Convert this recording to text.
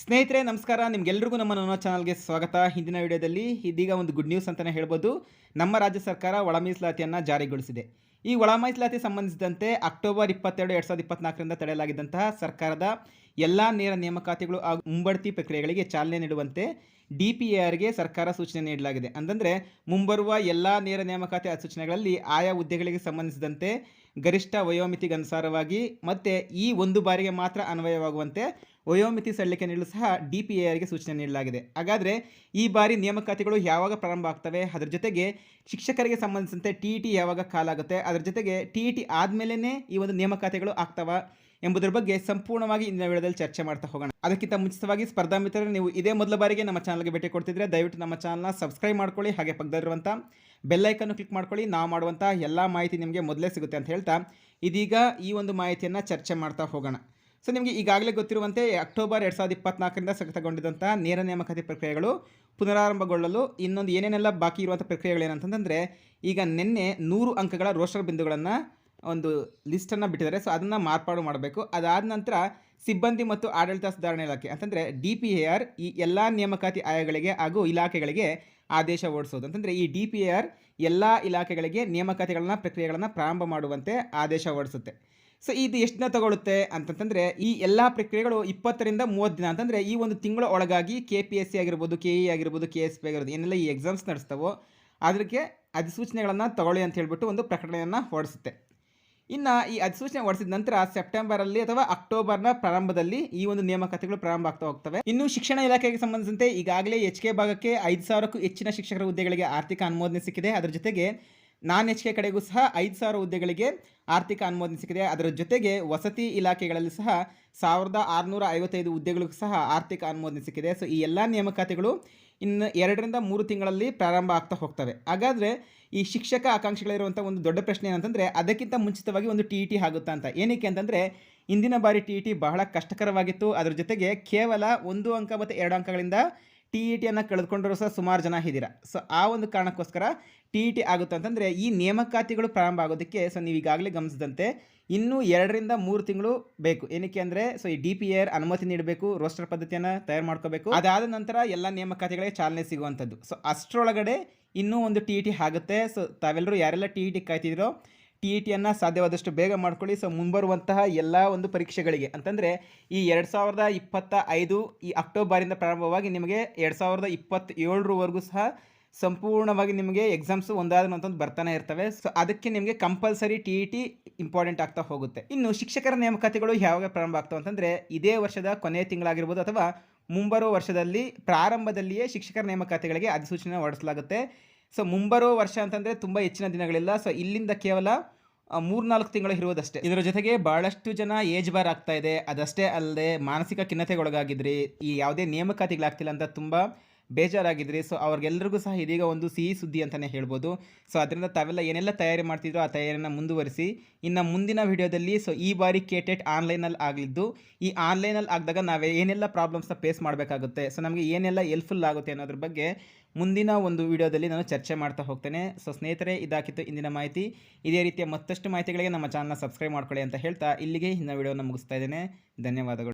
ಸ್ನೇಹಿತರೆ, ನಮಸ್ಕಾರ. ನಿಮ್ಗೆಲ್ರಿಗೂ ನಮ್ಮ ನನ್ನ ಚಾನಲ್ಗೆ ಸ್ವಾಗತ. ಹಿಂದಿನ ವಿಡಿಯೋದಲ್ಲಿ ಇದೀಗ ಒಂದು ಗುಡ್ ನ್ಯೂಸ್ ಅಂತಲೇ ಹೇಳ್ಬೋದು. ನಮ್ಮ ರಾಜ್ಯ ಸರ್ಕಾರ ಒಳ ಮೀಸಲಾತಿಯನ್ನು ಜಾರಿಗೊಳಿಸಿದೆ. ಈ ಒಳ ಮೀಸಲಾತಿ ಸಂಬಂಧಿಸಿದಂತೆ ಅಕ್ಟೋಬರ್ ಇಪ್ಪತ್ತೆರಡು, ಎರಡು ಸಾವಿರದ ಇಪ್ಪತ್ನಾಲ್ಕರಿಂದ ತಡೆಯಲಾಗಿದ್ದಂತಹ ಸರ್ಕಾರದ ಎಲ್ಲ ನೇರ ನೇಮಕಾತಿಗಳು ಹಾಗೂ ಮುಂಬಡ್ತಿ ಪ್ರಕ್ರಿಯೆಗಳಿಗೆ ಚಾಲನೆ ನೀಡುವಂತೆ ಡಿ ಪಿ ಆರ್ಗೆ ಸರ್ಕಾರ ಸೂಚನೆ ನೀಡಲಾಗಿದೆ. ಅಂತಂದರೆ ಮುಂಬರುವ ಎಲ್ಲ ನೇರ ನೇಮಕಾತಿ ಸೂಚನೆಗಳಲ್ಲಿ ಆಯಾ ಹುದ್ದೆಗಳಿಗೆ ಸಂಬಂಧಿಸಿದಂತೆ ಗರಿಷ್ಠ ವಯೋಮಿತಿಗನುಸಾರವಾಗಿ ಮತ್ತು ಈ ಒಂದು ಬಾರಿಗೆ ಮಾತ್ರ ಅನ್ವಯವಾಗುವಂತೆ ವಯೋಮಿತಿ ಸಡಿಲಿಕೆ ನೀಡಲು ಸಹ ಡಿ ಪಿ ಎಆರ್ಗೆ ಸೂಚನೆ ನೀಡಲಾಗಿದೆ. ಹಾಗಾದರೆ ಈ ಬಾರಿ ನೇಮಕಾತಿಗಳು ಯಾವಾಗ ಪ್ರಾರಂಭ ಆಗ್ತವೆ? ಅದರ ಜೊತೆಗೆ ಶಿಕ್ಷಕರಿಗೆ ಸಂಬಂಧಿಸಿದಂತೆ ಟಿ ಇ ಟಿ ಯಾವಾಗ ಕಾಲಾಗುತ್ತೆ ಅದರ ಜೊತೆಗೆ ಟಿ ಇ ಟಿ ಆದಮೇಲೆ ಈ ಒಂದು ನೇಮಕಾತಿಗಳು ಆಗ್ತವ ಎಂಬುದರ ಬಗ್ಗೆ ಸಂಪೂರ್ಣವಾಗಿ ಇಂದಿನ ವಿಡಿಯೋದಲ್ಲಿ ಚರ್ಚೆ ಮಾಡ್ತಾ ಹೋಗೋಣ. ಅದಕ್ಕಿಂತ ಮುಂಚಿತವಾಗಿ ಸ್ಪರ್ಧಾ ಮಿತ್ರರು, ನೀವು ಇದೇ ಮೊದಲ ಬಾರಿಗೆ ನಮ್ಮ ಚಾನಲ್ಗೆ ಭೇಟಿ ಕೊಡ್ತಿದ್ರೆ ದಯವಿಟ್ಟು ನಮ್ಮ ಚಾನಲ್ನ ಸಬ್ಸ್ಕ್ರೈಬ್ ಮಾಡ್ಕೊಳ್ಳಿ, ಹಾಗೆ ಪಕ್ಕದಲ್ಲಿರುವಂಥ ಬೆಲ್ಲೈಕನ್ನು ಕ್ಲಿಕ್ ಮಾಡ್ಕೊಳ್ಳಿ. ನಾವು ಮಾಡುವಂಥ ಎಲ್ಲ ಮಾಹಿತಿ ನಿಮಗೆ ಮೊದಲೇ ಸಿಗುತ್ತೆ ಅಂತ ಹೇಳ್ತಾ ಇದೀಗ ಈ ಒಂದು ಮಾಹಿತಿಯನ್ನು ಚರ್ಚೆ ಮಾಡ್ತಾ ಹೋಗೋಣ. ಸೊ ನಿಮಗೆ ಈಗಾಗಲೇ ಗೊತ್ತಿರುವಂತೆ ಅಕ್ಟೋಬರ್ ಎರಡು ಸಾವಿರದ ಇಪ್ಪತ್ನಾಲ್ಕರಿಂದ ಸ್ಥಗಿತಗೊಂಡಿದ್ದಂಥ ನೇರ ನೇಮಕಾತಿ ಪ್ರಕ್ರಿಯೆಗಳು ಪುನರಾರಂಭಗೊಳ್ಳಲು ಇನ್ನೊಂದು ಏನೇನೆಲ್ಲ ಬಾಕಿ ಇರುವಂಥ ಪ್ರಕ್ರಿಯೆಗಳು ಏನಂತಂದರೆ, ಈಗ ನಿನ್ನೆ ನೂರು ಅಂಕಗಳ ರೋಸ್ಟರ್ ಬಿಂದುಗಳನ್ನು ಒಂದು ಲಿಸ್ಟನ್ನು ಬಿಟ್ಟಿದ್ದಾರೆ. ಸೊ ಅದನ್ನು ಮಾರ್ಪಾಡು ಮಾಡಬೇಕು. ಅದಾದ ನಂತರ ಸಿಬ್ಬಂದಿ ಮತ್ತು ಆಡಳಿತ ಸುಧಾರಣೆ ಇಲಾಖೆ, ಅಂತಂದರೆ ಡಿ ಪಿ ಎ ಆರ್ ಈ ಎಲ್ಲ ನೇಮಕಾತಿ ಆಯೋಗಗಳಿಗೆ ಹಾಗೂ ಇಲಾಖೆಗಳಿಗೆ ಆದೇಶ ಓಡಿಸೋದು ಅಂತಂದರೆ ಈ ಡಿ ಪಿ ಎ ಆರ್ ಎಲ್ಲ ಇಲಾಖೆಗಳಿಗೆ ನೇಮಕಾತಿಗಳನ್ನ ಪ್ರಕ್ರಿಯೆಗಳನ್ನು ಪ್ರಾರಂಭ ಮಾಡುವಂತೆ ಆದೇಶ ಹೊರಡಿಸುತ್ತೆ. ಸೊ ಇದು ಎಷ್ಟು ದಿನ ತಗೊಳುತ್ತೆ ಅಂತಂತಂದರೆ, ಈ ಎಲ್ಲ ಪ್ರಕ್ರಿಯೆಗಳು ಇಪ್ಪತ್ತರಿಂದ ಮೂವತ್ತು ದಿನ ಅಂತಂದರೆ, ಈ ಒಂದು ತಿಂಗಳ ಒಳಗಾಗಿ ಕೆ ಪಿ ಎಸ್ ಸಿ ಆಗಿರ್ಬೋದು ಕೆ ಇ ಆಗಿರ್ಬೋದು ಕೆ ಎಸ್ ಪಿ ಆಗಿರ್ಬೋದು ಏನೆಲ್ಲ ಈ ಎಕ್ಸಾಮ್ಸ್ ನಡೆಸ್ತಾವೋ ಅದಕ್ಕೆ ಅಧಿಸೂಚನೆಗಳನ್ನು ತಗೊಳ್ಳಿ ಅಂತ ಹೇಳ್ಬಿಟ್ಟು ಒಂದು ಪ್ರಕಟಣೆಯನ್ನು ಹೊರಡಿಸುತ್ತೆ. ಇನ್ನು ಈ ಅಧಿಸೂಚನೆ ಹೊರಡಿಸಿದ ನಂತರ ಸೆಪ್ಟೆಂಬರಲ್ಲಿ ಅಥವಾ ಅಕ್ಟೋಬರ್ನ ಪ್ರಾರಂಭದಲ್ಲಿ ಈ ಒಂದು ನೇಮಕಾತಿಗಳು ಪ್ರಾರಂಭ ಆಗ್ತಾ ಹೋಗ್ತವೆ. ಇನ್ನು ಶಿಕ್ಷಣ ಇಲಾಖೆಗೆ ಸಂಬಂಧಿಸಿದಂತೆ ಈಗಾಗಲೇ ಎಚ್ ಕೆ ಭಾಗಕ್ಕೆ ಐದು ಸಾವಿರಕ್ಕೂ ಹೆಚ್ಚಿನ ಶಿಕ್ಷಕರ ಹುದ್ದೆಗಳಿಗೆ ಆರ್ಥಿಕ ಅನುಮೋದನೆ ಸಿಕ್ಕಿದೆ. ಅದರ ಜೊತೆಗೆ ನಾನ್ ಎಚ್ ಕೆ ಕಡೆಗೂ ಸಹ ಐದು ಸಾವಿರ ಹುದ್ದೆಗಳಿಗೆ ಆರ್ಥಿಕ ಅನುಮೋದನೆ ಸಿಕ್ಕಿದೆ. ಅದರ ಜೊತೆಗೆ ವಸತಿ ಇಲಾಖೆಗಳಲ್ಲಿ ಸಹ ಸಾವಿರದ ಆರುನೂರ ಐವತ್ತೈದು ಹುದ್ದೆಗಳಿಗೂ ಸಹ ಆರ್ಥಿಕ ಅನುಮೋದನೆ ಸಿಕ್ಕಿದೆ. ಸೊ ಈ ಎಲ್ಲ ನೇಮಕಾತಿಗಳು ಇನ್ನು ಎರಡರಿಂದ ಮೂರು ತಿಂಗಳಲ್ಲಿ ಪ್ರಾರಂಭ ಆಗ್ತಾ ಹೋಗ್ತವೆ. ಹಾಗಾದರೆ ಈ ಶಿಕ್ಷಕ ಆಕಾಂಕ್ಷಿಗಳಿರುವಂಥ ಒಂದು ದೊಡ್ಡ ಪ್ರಶ್ನೆ ಏನಂತಂದರೆ, ಅದಕ್ಕಿಂತ ಮುಂಚಿತವಾಗಿ ಒಂದು ಟಿ ಇ ಟಿ ಆಗುತ್ತಾ ಅಂತ. ಏನಕ್ಕೆ ಅಂತಂದರೆ ಇಂದಿನ ಬಾರಿ ಟಿ ಇ ಟಿ ಬಹಳ ಕಷ್ಟಕರವಾಗಿತ್ತು. ಅದರ ಜೊತೆಗೆ ಕೇವಲ ಒಂದು ಅಂಕ ಮತ್ತು ಎರಡು ಅಂಕಗಳಿಂದ ಟಿ ಇ ಟಿಯನ್ನು ಕಳೆದುಕೊಂಡಿರೋ ಸಹ ಸುಮಾರು ಜನ ಇದ್ದೀರಾ ಸೊ ಆ ಒಂದು ಕಾರಣಕ್ಕೋಸ್ಕರ ಟಿ ಇ ಟಿ ಆಗುತ್ತೆ ಅಂತಂದರೆ ಈ ನೇಮಕಾತಿಗಳು ಪ್ರಾರಂಭ ಆಗೋದಕ್ಕೆ ಸೊ ನೀವು ಈಗಾಗಲೇ ಗಮನಿಸಿದಂತೆ ಇನ್ನೂ ಎರಡರಿಂದ ಮೂರು ತಿಂಗಳು ಬೇಕು. ಏನಕ್ಕೆ ಅಂದರೆ ಸೊ ಈ ಡಿ ಪಿ ಎರ್ ಅನುಮತಿ ನೀಡಬೇಕು ರೋಸ್ಟರ್ ಪದ್ಧತಿಯನ್ನು ತಯಾರು ಮಾಡ್ಕೋಬೇಕು. ಅದಾದ ನಂತರ ಎಲ್ಲ ನೇಮಕಾತಿಗಳಿಗೆ ಚಾಲನೆ ಸಿಗುವಂಥದ್ದು. ಸೊ ಅಷ್ಟರೊಳಗಡೆ ಇನ್ನೂ ಒಂದು ಟಿ ಇ ಟಿ ಆಗುತ್ತೆ. ಸೊ ತಾವೆಲ್ಲರೂ ಯಾರೆಲ್ಲ ಟಿ ಇ ಟಿ ಕಾಯ್ತಿದ್ದೀರೋ ಟಿ ಇ ಟಿಯನ್ನು ಸಾಧ್ಯವಾದಷ್ಟು ಬೇಗ ಮಾಡ್ಕೊಳ್ಳಿ. ಸೊ ಮುಂಬರುವಂತಹ ಎಲ್ಲ ಒಂದು ಪರೀಕ್ಷೆಗಳಿಗೆ. ಅಂತಂದರೆ, ಈ ಎರಡು ಸಾವಿರದ ಇಪ್ಪತ್ತ ಐದು ಈ ಅಕ್ಟೋಬರಿಂದ ಪ್ರಾರಂಭವಾಗಿ ನಿಮಗೆ ಎರಡು ಸಾವಿರದ ಇಪ್ಪತ್ತೇಳರವರೆಗೂ ಸಹ ಸಂಪೂರ್ಣವಾಗಿ ನಿಮಗೆ ಎಕ್ಸಾಮ್ಸು ಒಂದಾದ ನಂತರ ಬರ್ತಾನೆ ಇರ್ತವೆ. ಸೊ ಅದಕ್ಕೆ ನಿಮಗೆ compulsory T E T important ಆಗ್ತಾ ಹೋಗುತ್ತೆ. ಇನ್ನು ಶಿಕ್ಷಕರ ನೇಮಕಾತಿಗಳು ಯಾವಾಗ ಪ್ರಾರಂಭ ಆಗ್ತಾವೆ ಅಂತಂದರೆ, ಇದೇ ವರ್ಷದ ಕೊನೆಯ ತಿಂಗಳಾಗಿರ್ಬೋದು ಅಥವಾ ಮುಂಬರುವ ವರ್ಷದಲ್ಲಿ ಪ್ರಾರಂಭದಲ್ಲಿಯೇ ಶಿಕ್ಷಕರ ನೇಮಕಾತಿಗಳಿಗೆ ಅಧಿಸೂಚನೆ ಹೊರಡಿಸಲಾಗುತ್ತೆ. ಸೊ ಮುಂಬರೋ ವರ್ಷ ಅಂತಂದರೆ ತುಂಬ ಹೆಚ್ಚಿನ ದಿನಗಳಿಲ್ಲ. ಸೊ ಇಲ್ಲಿಂದ ಕೇವಲ ಮೂರ್ನಾಲ್ಕು ತಿಂಗಳು ಇರುವುದಷ್ಟೇ. ಇದರ ಜೊತೆಗೆ ಭಾಳಷ್ಟು ಜನ ಏಜ್ ಬಾರ್ ಆಗ್ತಾ ಇದೆ. ಅದಷ್ಟೇ ಅಲ್ಲದೆ ಮಾನಸಿಕ ಖಿನ್ನತೆಗೊಳಗಾಗಿದ್ರಿ. ಈ ಯಾವುದೇ ನೇಮಕಾತಿಗಳಾಗ್ತಿಲ್ಲ ಅಂತ ತುಂಬ ಬೇಜಾರಾಗಿದ್ರಿ. ಸೊ ಅವ್ರಿಗೆಲ್ಲರಿಗೂ ಸಹ ಇದೀಗ ಒಂದು ಸಿಹಿ ಸುದ್ದಿ ಅಂತಲೇ ಹೇಳ್ಬೋದು. ಸೊ ಅದರಿಂದ ತಾವೆಲ್ಲ ಏನೆಲ್ಲ ತಯಾರಿ ಮಾಡ್ತಿದ್ರು ಆ ತಯಾರಿಯನ್ನು ಮುಂದುವರಿಸಿ, ಇನ್ನು ಮುಂದಿನ ವಿಡಿಯೋದಲ್ಲಿ, ಸೊ ಈ ಬಾರಿ ಕೇಟೆಟ್ ಆನ್ಲೈನಲ್ಲಿ ಆಗಲಿದ್ದು, ಈ ಆನ್ಲೈನಲ್ಲಿ ಆಗಿದಾಗ ನಾವೇ ಏನೆಲ್ಲ ಪ್ರಾಬ್ಲಮ್ಸ್ನ ಫೇಸ್ ಮಾಡಬೇಕಾಗುತ್ತೆ. ಸೊ ನಮಗೆ ಏನೆಲ್ಲ ಹೆಲ್ಪ್ಫುಲ್ ಆಗುತ್ತೆ ಅನ್ನೋದ್ರ ಬಗ್ಗೆ ಮುಂದಿನ ಒಂದು ವಿಡಿಯೋದಲ್ಲಿ ನಾನು ಚರ್ಚೆ ಮಾಡ್ತಾ ಹೋಗ್ತೇನೆ. ಸೊ ಸ್ನೇಹಿತರೆ ಇದಾಕಿತ್ತು ಇಂದಿನ ಮಾಹಿತಿ. ಇದೇ ರೀತಿಯ ಮತ್ತಷ್ಟು ಮಾಹಿತಿಗಳಿಗೆ ನಮ್ಮ ಚಾನಲ್ನ ಸಬ್ಸ್ಕ್ರೈಬ್ ಮಾಡ್ಕೊಳ್ಳಿ ಅಂತ ಹೇಳ್ತಾ ಇಲ್ಲಿಗೆ ಇನ್ನ ವಿಡಿಯೋನ ಮುಗಿಸ್ತಾ ಇದ್ದೇನೆ. ಧನ್ಯವಾದಗಳು.